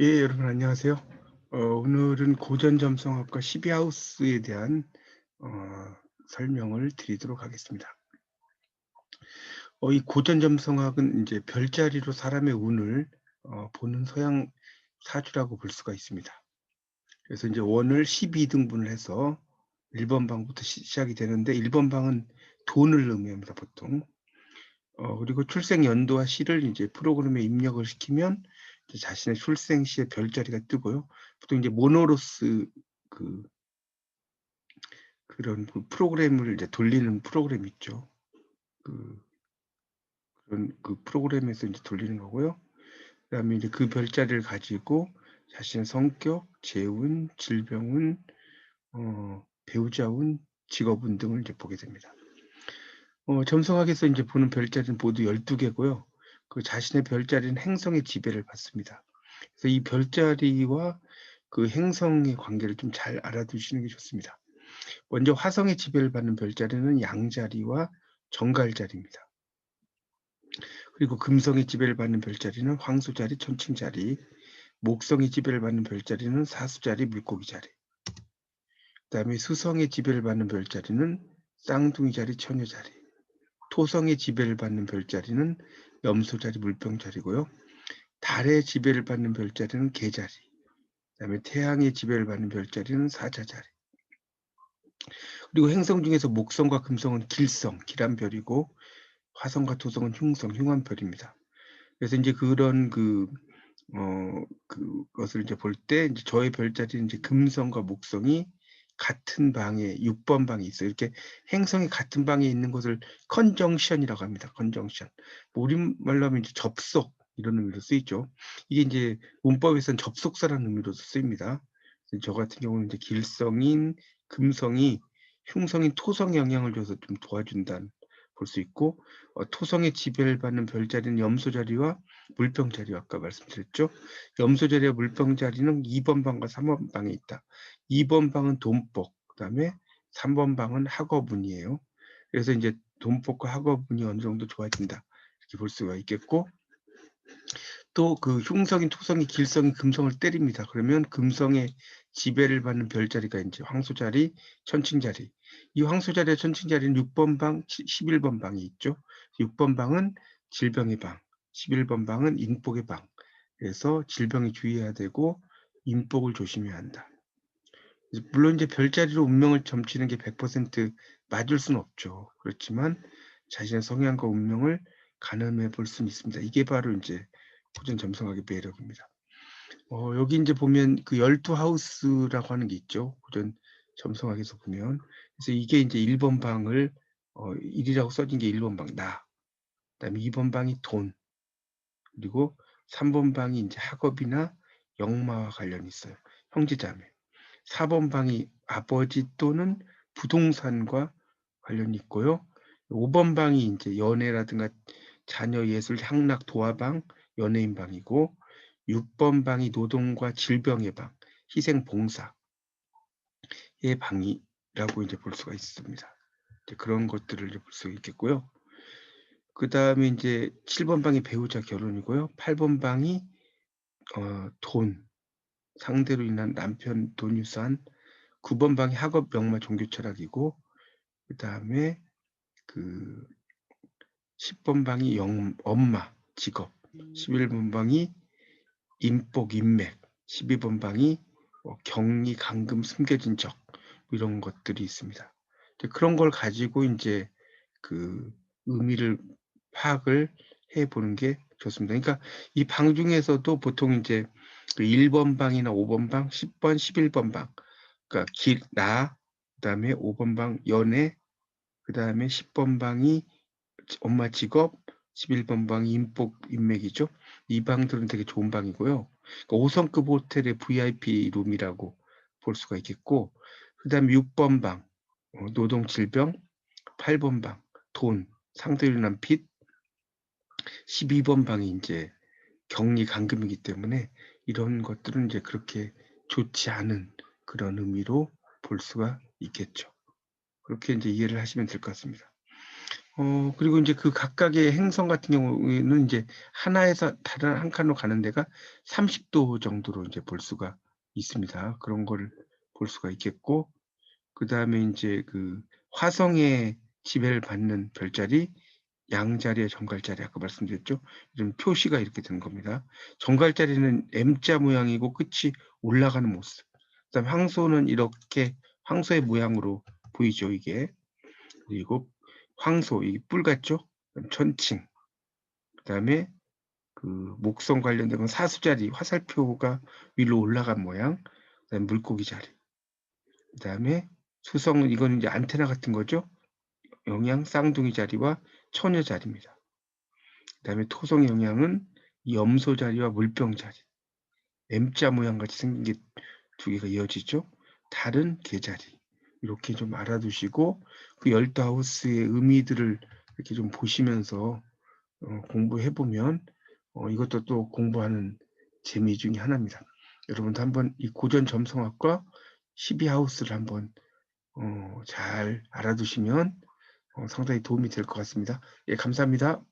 예, 여러분 안녕하세요. 어, 오늘은 고전 점성학과 12하우스에 대한 어, 설명을 드리도록 하겠습니다. 어, 이 고전 점성학은 이제 별자리로 사람의 운을 어, 보는 서양 사주라고 볼 수가 있습니다. 그래서 이제 원을 12등분을 해서 1번 방부터 시, 작이 되는데 1번 방은 돈을 의미합니다, 보통. 어, 그리고 출생 연도와 시를 이제 프로그램에 입력을 시키면 자신의 출생 시에 별자리가 뜨고요. 보통 이제 모노로스 그 그런 그 프로그램을 이제 돌리는 프로그램 있죠. 그 그런 그 프로그램에서 이제 돌리는 거고요. 그다음에 이제 그 별자리를 가지고 자신의 성격, 재운, 질병운, 어, 배우자운, 직업운 등을 이제 보게 됩니다. 어, 점성학에서 이제 보는 별자리는 모두 12개고요. 그 자신의 별자리는 행성의 지배를 받습니다. 그래서 이 별자리와 그 행성의 관계를 좀 잘 알아두시는 게 좋습니다. 먼저 화성의 지배를 받는 별자리는 양자리와 정갈자리입니다. 그리고 금성의 지배를 받는 별자리는 황소자리, 천칭자리, 목성의 지배를 받는 별자리는 사수자리, 물고기자리. 그 다음에 수성의 지배를 받는 별자리는 쌍둥이자리, 처녀자리. 토성의 지배를 받는 별자리는 염소 자리, 물병 자리고요. 달의 지배를 받는 별자리는 개 자리. 그다음에 태양의 지배를 받는 별자리는 사자 자리. 그리고 행성 중에서 목성과 금성은 길성, 길한 별이고 화성과 토성은 흉성, 흉한 별입니다. 그래서 이제 그런 그, 어, 그것을 이제 볼 때 이제 저의 별자리는 이제 금성과 목성이 같은 방에 6번 방이 있어요. 이렇게 행성이 같은 방에 있는 것을 컨정션이라고 합니다. 컨정션. 뭐 우리말로 하면 이제 접속 이런 의미로 쓰이죠. 이게 이제 문법에서는 접속사라는 의미로 쓰입니다. 저 같은 경우는 이제 길성인 금성이 흉성인 토성 영향을 줘서 좀 도와준다는 볼 수 있고 어, 토성의 지배를 받는 별자리는 염소자리와 물병자리 아까 말씀드렸죠. 염소자리와 물병자리는 2번 방과 3번 방에 있다. 2번 방은 돈복, 그 다음에 3번 방은 학업운이에요. 그래서 이제 돈복과 학업운이 어느 정도 좋아진다. 이렇게 볼 수가 있겠고 또 그 흉성인 토성이 길성인 금성을 때립니다. 그러면 금성의 지배를 받는 별자리가 이제 황소자리, 천칭자리. 이 황소자리와 천칭자리는 6번 방, 11번 방이 있죠. 6번 방은 질병의 방, 11번 방은 인복의 방. 그래서 질병에 주의해야 되고 인복을 조심해야 한다. 물론 이제 별자리로 운명을 점치는 게 100% 맞을 수는 없죠. 그렇지만 자신의 성향과 운명을 가늠해 볼 수는 있습니다. 이게 바로 이제 고전 점성학의 매력입니다. 어, 여기 이제 보면 그 열두 하우스라고 하는 게 있죠. 고전 점성학에서 보면. 그래서 이게 이제 1번 방을 어, 1이라고 써진 게 1번 방, 나. 그다음에 2번 방이 돈. 그리고 3번 방이 이제 학업이나 역마와 관련이 있어요. 형제자매. 4번 방이 아버지 또는 부동산과 관련이 있고요. 5번 방이 이제 연애라든가 자녀 예술 향락 도화방, 연예인 방이고 6번 방이 노동과 질병의 방, 희생 봉사 의 방이라고 이제 볼 수가 있습니다. 그런 것들을 볼수 있겠고요. 그 다음에 이제 7번 방이 배우자 결혼이고요. 8번 방이 어, 돈, 상대로 인한 남편 돈 유산, 9번 방이 학업 명마 종교 철학이고 그 다음에 그 10번 방이 영, 엄마 직업, 11번 방이 인복 인맥, 12번 방이 뭐 경리 강금 숨겨진 적 이런 것들이 있습니다. 그런 걸 가지고 이제 그 의미를 파악을 해 보는 게 좋습니다. 그러니까 이 방 중에서도 보통 이제 그 1번 방이나 5번 방, 10번, 11번 방. 그러니까 길, 나, 그다음에 5번 방 연애, 그다음에 10번 방이 엄마 직업, 11번 방이 인복 인맥이죠. 이 방들은 되게 좋은 방이고요. 그러니까 5성급 호텔의 VIP 룸이라고 볼 수가 있겠고, 그 다음에 6번 방 어, 노동 질병, 8번 방 돈, 상대율난 빚, 12번 방이 이제 격리 감금이기 때문에 이런 것들은 이제 그렇게 좋지 않은 그런 의미로 볼 수가 있겠죠. 그렇게 이제 이해를 하시면 될 것 같습니다. 어 그리고 인제 그 각각의 행성 같은 경우에는 인제 하나에서 다른 한 칸으로 가는 데가 30도 정도로 인제 볼 수가 있습니다. 그런 거를 볼 수가 있겠고 그 다음에 인제 그 화성의 지배를 받는 별자리 양자리와 정갈자리 아까 말씀드렸죠. 이런 표시가 이렇게 되는 겁니다. 정갈자리는 M자 모양이고 끝이 올라가는 모습. 그 다음에 황소는 이렇게 황소의 모양으로 보이죠, 이게. 그리고 황소 이 뿔 같죠? 천칭. 그다음에 그 목성 관련된 건 사수 자리, 화살표가 위로 올라간 모양. 그다음에 물고기 자리. 그다음에 수성은 이거는 이제 안테나 같은 거죠. 영양 쌍둥이 자리와 처녀 자리입니다. 그다음에 토성의 영향은 염소 자리와 물병 자리. M자 모양 같이 생긴 게 두 개가 이어지죠. 다른 계자리. 이렇게 좀 알아두시고 그 열두 하우스의 의미들을 이렇게 좀 보시면서 어 공부해 보면 어 이것도 또 공부하는 재미 중에 하나입니다. 여러분도 한번 이 고전 점성학과 12 하우스를 한번 어 잘 알아두시면 어 상당히 도움이 될 것 같습니다. 예 감사합니다.